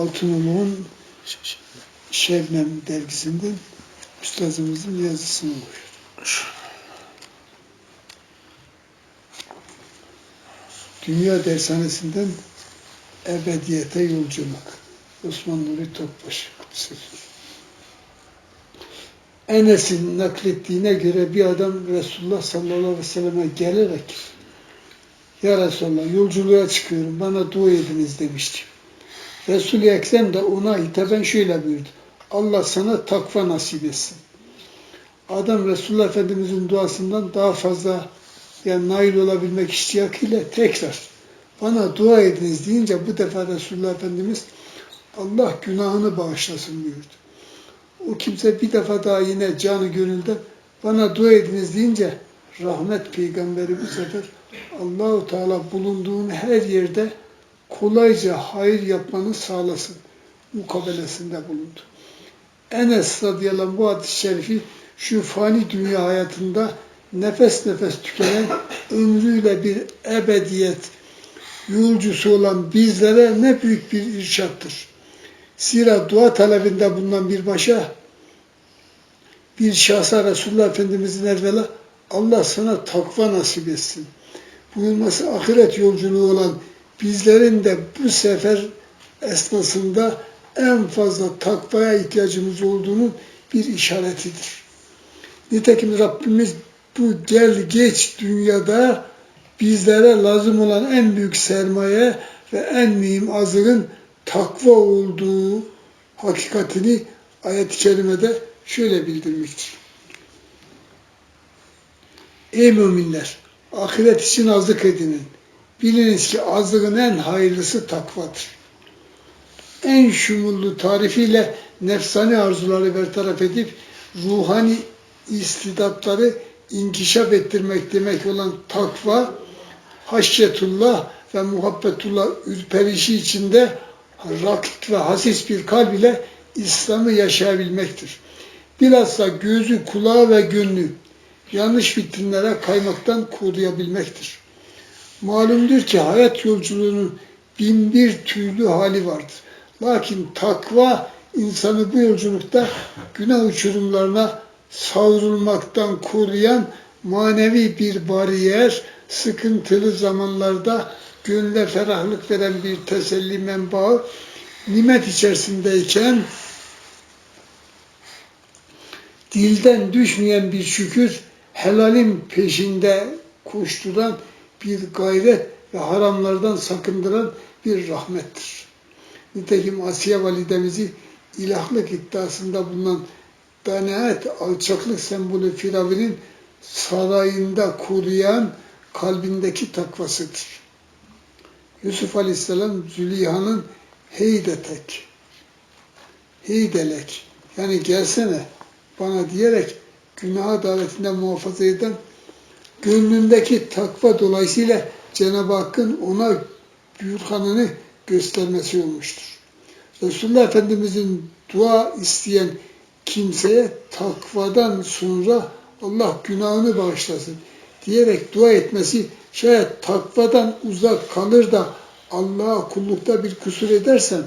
A2 Altınoluk'un Şebnem dergisinden üstazımızın yazısını okuyor. Dünya Dershanesi'nden Ebediyete Yolculuk. Osman Nuri Topbaş. Enes'in naklettiğine göre bir adam Resulullah sallallahu aleyhi ve selleme gelerek Ya Resulallah yolculuğa çıkıyorum bana dua ediniz demişti. Resul-i Ekrem de ona hitaben şöyle buyurdu. Allah sana takva nasip etsin. Adam Resulullah Efendimizin duasından daha fazla yani nail olabilmek iştiyakıyla tekrar bana dua ediniz deyince bu defa Resulullah Efendimiz Allah günahını bağışlasın buyurdu. O kimse bir defa daha yine canı gönülde bana dua ediniz deyince rahmet peygamberi bu sefer Allahu Teala bulunduğun her yerde kolayca hayır yapmanı sağlasın mukabelesinde bulundu. Enes radıyallahu anh bu hadis-i şerifi şu fani dünya hayatında nefes nefes tükenen ömrüyle bir ebediyet yolcusu olan bizlere ne büyük bir irşattır. Zira dua talebinde bulunan bir başa bir şahsa Resulullah Efendimizin evvela Allah sana takva nasip etsin. Buyurması ahiret yolculuğu olan bizlerin de bu sefer esnasında en fazla takvaya ihtiyacımız olduğunun bir işaretidir. Nitekim Rabbimiz bu gel geç dünyada bizlere lazım olan en büyük sermaye ve en mühim azığın takva olduğu hakikatini ayet-i kerimede şöyle bildirmiştir. Ey müminler! Ahiret için azlık edinin. Biliniz ki azlığın en hayırlısı takvadır. En şumullu tarifiyle nefsani arzuları bertaraf edip ruhani istidatları inkişaf ettirmek demek olan takva, haşyetullah ve muhabbetullah ürperişi içinde rakit ve hasis bir kalb ile İslam'ı yaşayabilmektir. Bilhassa gözü, kulağı ve gönlü yanlış vitrinlere kaymaktan koruyabilmektir. Malumdur ki hayat yolculuğunun bin bir türlü hali vardır. Lakin takva insanı bu yolculukta günah uçurumlarına savrulmaktan koruyan manevi bir bariyer, sıkıntılı zamanlarda gönle ferahlık veren bir teselli menbaı, nimet içerisindeyken dilden düşmeyen bir şükür, helalin peşinde koşturan bir gayret ve haramlardan sakındıran bir rahmettir. Nitekim Asiye validemizi ilahlık iddiasında bulunan danaet, alçaklık sembolü Firavun'un sarayında koruyan kalbindeki takvasıdır. Yusuf Aleyhisselam Züleyha'nın heydetek, heydelek yani gelsene bana diyerek günaha davetinde muhafaza eden gönlündeki takva dolayısıyla Cenab-ı Hakk'ın ona bürhanını göstermesi olmuştur. Resulullah Efendimizin dua isteyen kimseye takvadan sonra Allah günahını bağışlasın diyerek dua etmesi şayet takvadan uzak kalır da Allah'a kullukta bir kusur edersen,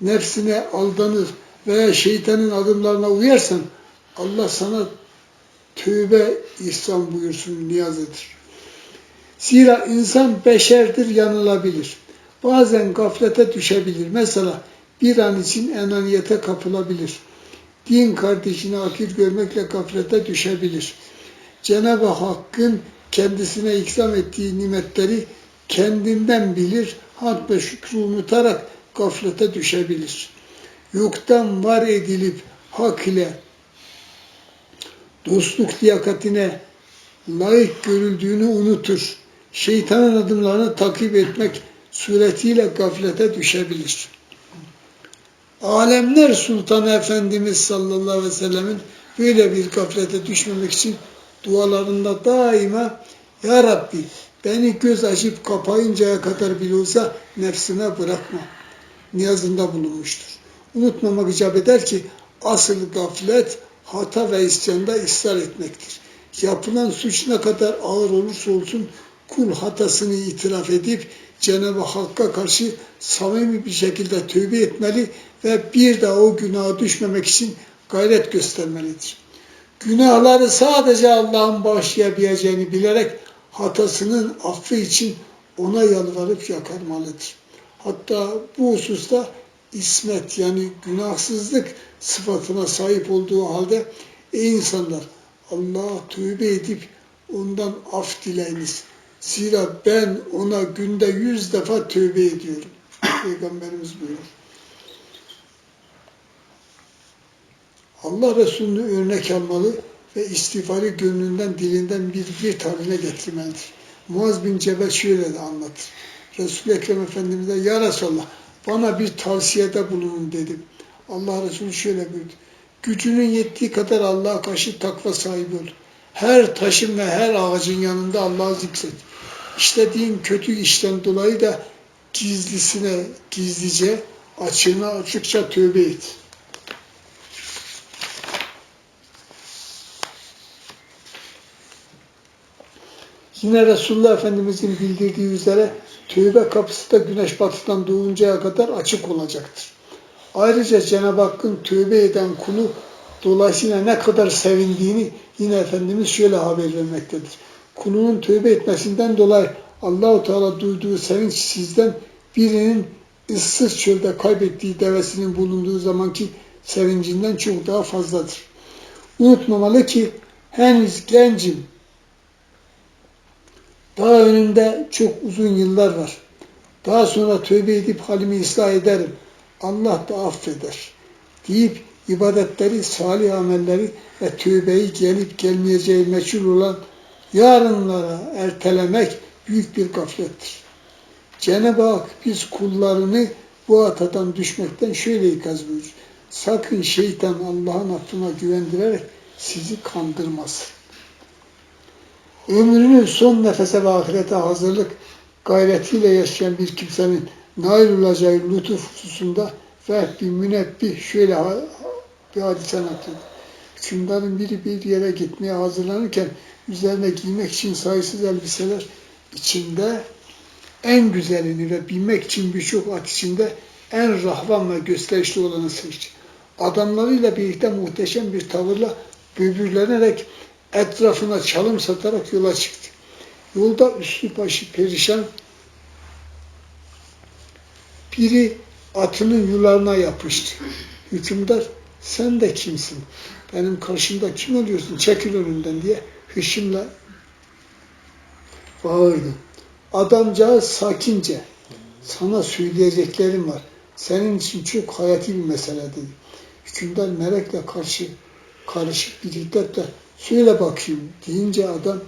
nefsine aldanır veya şeytanın adımlarına uyarsan Allah sana tövbe ihsan buyursun niyazıdır. Zira insan beşerdir yanılabilir. Bazen gaflete düşebilir. Mesela bir an için enaniyete kapılabilir. Din kardeşini akil görmekle gaflete düşebilir. Cenab-ı Hakk'ın kendisine ikram ettiği nimetleri kendinden bilir, hak ve şükrü unutarak gaflete düşebilir. Yoktan var edilip hak ile dostluk liyakatine layık görüldüğünü unutur. Şeytanın adımlarını takip etmek suretiyle gaflete düşebilir. Alemler Sultanı Efendimiz sallallahu aleyhi ve sellemin böyle bir gaflete düşmemek için dualarında daima Ya Rabbi beni göz açıp kapayıncaya kadar bile olsa nefsime bırakma niyazında bulunmuştur. Unutmamak icap eder ki asıl gaflet hata ve isyanda ısrar etmektir. Yapılan suç ne kadar ağır olursa olsun kul hatasını itiraf edip Cenab-ı Hakk'a karşı samimi bir şekilde tövbe etmeli ve bir daha o günaha düşmemek için gayret göstermelidir. Günahları sadece Allah'ın bağışlayabileceğini bilerek hatasının affı için ona yalvarıp yakarmalıdır. Hatta bu hususta ismet yani günahsızlık sıfatına sahip olduğu halde ey insanlar Allah'a tövbe edip ondan af dileyiniz. Zira ben ona günde yüz defa tövbe ediyorum. Peygamberimiz buyuruyor. Allah Resulü'nü örnek almalı ve istiğfarı gönlünden dilinden bir bir haline getirmelidir. Muaz bin Cebel şöyle de anlatır. Resul-i Ekrem Efendimiz'e ya Resulallah bana bir tavsiyede bulunun dedim. Allah Resulü şöyle buyurdu. Gücünün yettiği kadar Allah'a karşı takva sahibi ol. Her taşın ve her ağacın yanında Allah'ı zikret. İşlediğin kötü işten dolayı da gizlisine gizlice, açığına açıkça tövbe et. Yine Resulullah Efendimizin bildirdiği üzere tövbe kapısı da güneş batıdan doğuncaya kadar açık olacaktır. Ayrıca Cenab-ı Hakk'ın tövbe eden kulu dolayısıyla ne kadar sevindiğini yine Efendimiz şöyle haber vermektedir. Kulunun tövbe etmesinden dolayı Allahu Teala duyduğu sevinç sizden birinin ıssız çölde kaybettiği devesinin bulunduğu zamanki sevincinden çok daha fazladır. Unutmamalı ki henüz gencim, daha önümde çok uzun yıllar var. Daha sonra tövbe edip halimi ıslah ederim. Allah da affeder. Deyip ibadetleri, salih amelleri ve tövbeyi gelip gelmeyeceği meçhul olan yarınlara ertelemek büyük bir gaflettir. Cenab-ı Hak biz kullarını bu hatadan düşmekten şöyle ikaz buyurur. Sakın şeytan Allah'ın affına güvendirerek sizi kandırmasın. Ömrünün son nefese ve ahirete hazırlık gayretiyle yaşayan bir kimsenin nail olacağı lütuf hususunda bir münebbih şöyle bir hadise anlatıyor. Hükümdarın biri bir yere gitmeye hazırlanırken üzerine giymek için sayısız elbiseler içinde en güzelini ve binmek için birçok at içinde en rahvan ve gösterişli olanı seçti. Adamlarıyla birlikte muhteşem bir tavırla böbürlenerek etrafına çalım satarak yola çıktı. Yolda üstü başı perişan biri atının yularına yapıştı. Hükümdar sen de kimsin? Benim karşımda kim oluyorsun? Çekil önünden diye hışımla bağırdı. Adamcağız sakince sana söyleyeceklerim var. Senin için çok hayati bir mesele dedi. Hükümdar merakla karşı karışık bir hiddetle söyle bakayım deyince adam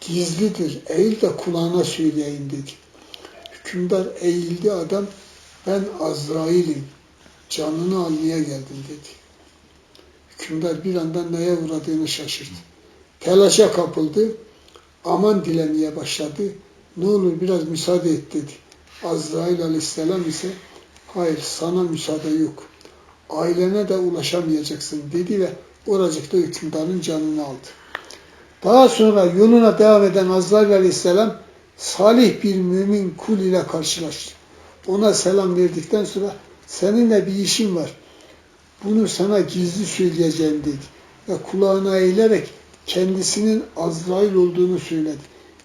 gizlidir. Eğil de kulağına söyleyeyim dedi. Hükümdar eğildi adam ben Azrail'im. Canını almaya geldim dedi. Hükümdar bir anda neye uğradığını şaşırdı. Telaşa kapıldı. Aman dilemeye başladı. Ne olur biraz müsaade et dedi. Azrail aleyhisselam ise hayır sana müsaade yok. Ailene de ulaşamayacaksın dedi ve oracıkta hükümdarın canını aldı. Daha sonra yoluna devam eden Azrail aleyhisselam salih bir mümin kul ile karşılaştı. Ona selam verdikten sonra seninle bir işim var. Bunu sana gizli söyleyeceğim dedi. Ve kulağına eğilerek kendisinin Azrail olduğunu söyledi.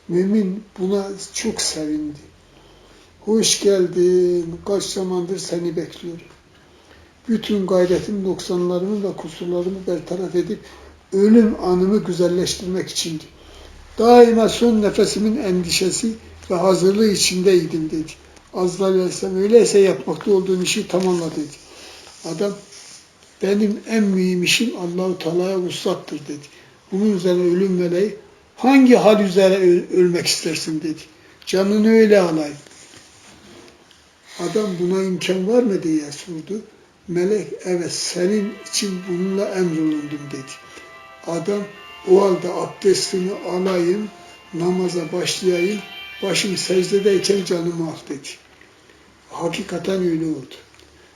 Mümin buna çok sevindi. Hoş geldin, kaç zamandır seni bekliyorum. Bütün gayretim noksanlarımı ve kusurlarımı bertaraf edip ölüm anımı güzelleştirmek içindi. Daima son nefesimin endişesi ve hazırlığı içindeydim dedi. Azrail Aleyhisselam öyleyse yapmakta olduğun işi tamamla dedi. Adam benim en mühim işim Allahu Teala'ya vuslattır dedi. Bunun üzerine ölüm meleği hangi hal üzere ölmek istersin dedi. Canını öyle alayım. Adam buna imkan var mı diye sordu. Melek evet senin için bununla emrolundum dedi. Adam o halde abdestini alayım, namaza başlayayım, başım secdedeyken canımı al dedi. Hakikaten öyle oldu.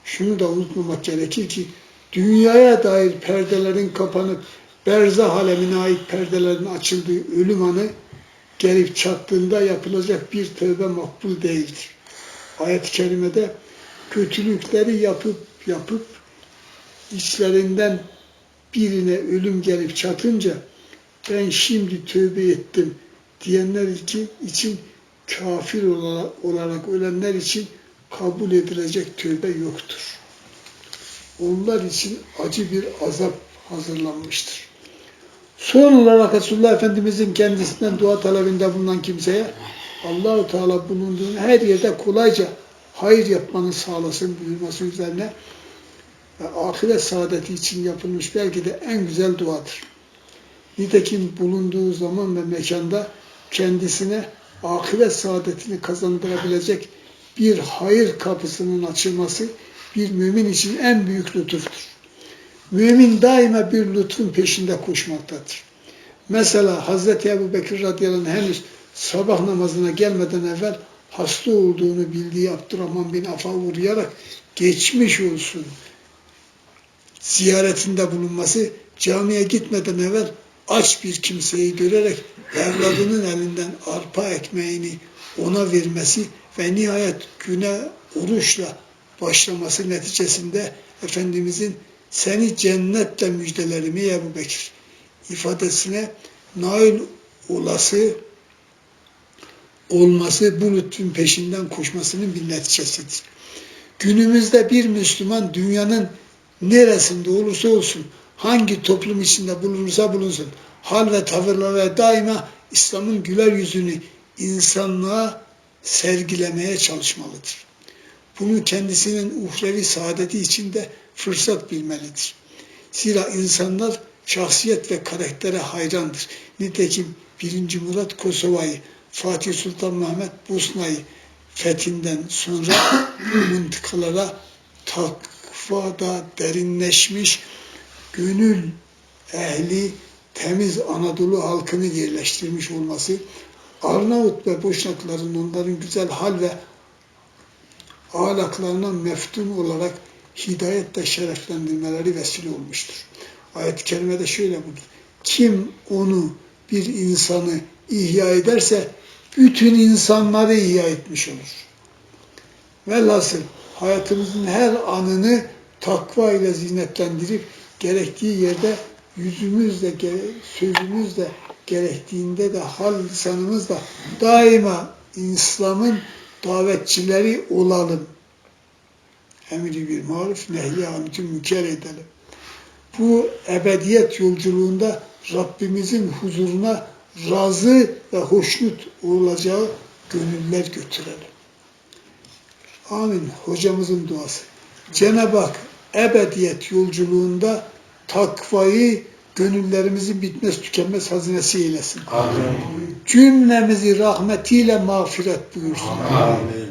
Şunu da unutmamak gerekir ki dünyaya dair perdelerin kapanıp berzah alemine ait perdelerin açıldığı ölüm anı gelip çattığında yapılacak bir tövbe makbul değildir. Ayet-i kerimede kötülükleri yapıp yapıp içlerinden birine ölüm gelip çatınca ben şimdi tövbe ettim diyenler için, kafir olarak, ölenler için kabul edilecek tövbe yoktur. Onlar için acı bir azap hazırlanmıştır. Son olarak Resulullah Efendimizin kendisinden dua talebinde bulunan kimseye Allahu Teala bulunduğun her yerde kolayca hayır yapmanı sağlasın buyurması üzerine ve ahiret saadeti için yapılmış belki de en güzel duadır. Nitekim bulunduğu zaman ve mekanda kendisine ahiret saadetini kazandırabilecek bir hayır kapısının açılması bir mümin için en büyük lütuftur. Mümin daima bir lütfun peşinde koşmaktadır. Mesela Hazreti Ebu Bekir radıyallahu anh henüz sabah namazına gelmeden evvel hasta olduğunu bildiği Abdurrahman bin Af'a uğrayarak geçmiş olsun ziyaretinde bulunması, camiye gitmeden evvel aç bir kimseyi görerek evladının elinden arpa ekmeğini ona vermesi ve nihayet güne oruçla başlaması neticesinde Efendimizin seni cennetle müjdelerim ey Ebu Bekir ifadesine nail olası olması bu lütfun peşinden koşmasının bir neticesidir. Günümüzde bir Müslüman dünyanın neresinde olursa olsun, hangi toplum içinde bulunursa bulunsun, hal ve tavırlara daima İslam'ın güler yüzünü insanlığa sergilemeye çalışmalıdır. Bunu kendisinin uhrevi saadeti içinde fırsat bilmelidir. Zira insanlar şahsiyet ve karaktere hayrandır. Nitekim 1. Murat Kosova'yı, Fatih Sultan Mehmet Bosna'yı fethinden sonra bu mıntıkalara takvada derinleşmiş gönül ehli temiz Anadolu halkını yerleştirmiş olması, Arnavut ve Boşnakların onların güzel hal ve ahlaklarına meftun olarak hidayetle şereflendirmeleri vesile olmuştur. Ayet-i kerimede şöyle buyuruyor. Kim onu bir insanı ihya ederse bütün insanları ihya etmiş olur. Velhasıl hayatımızın her anını takva ile zinetlendirip gerektiği yerde yüzümüzle, sözümüzle, gerektiğinde de hal lisanımızla daima İslam'ın davetçileri olalım. Emri bir maruf, nehy anki münker edelim. Bu ebediyet yolculuğunda Rabbimizin huzuruna razı ve hoşnut olacağı gönüller götürelim. Amin. Hocamızın duası. Cenab-ı Hak ebediyet yolculuğunda takvayı gönüllerimizin bitmez tükenmez hazinesi eylesin. Amin. Cümlemizi rahmetiyle mağfiret buyursun. Amin.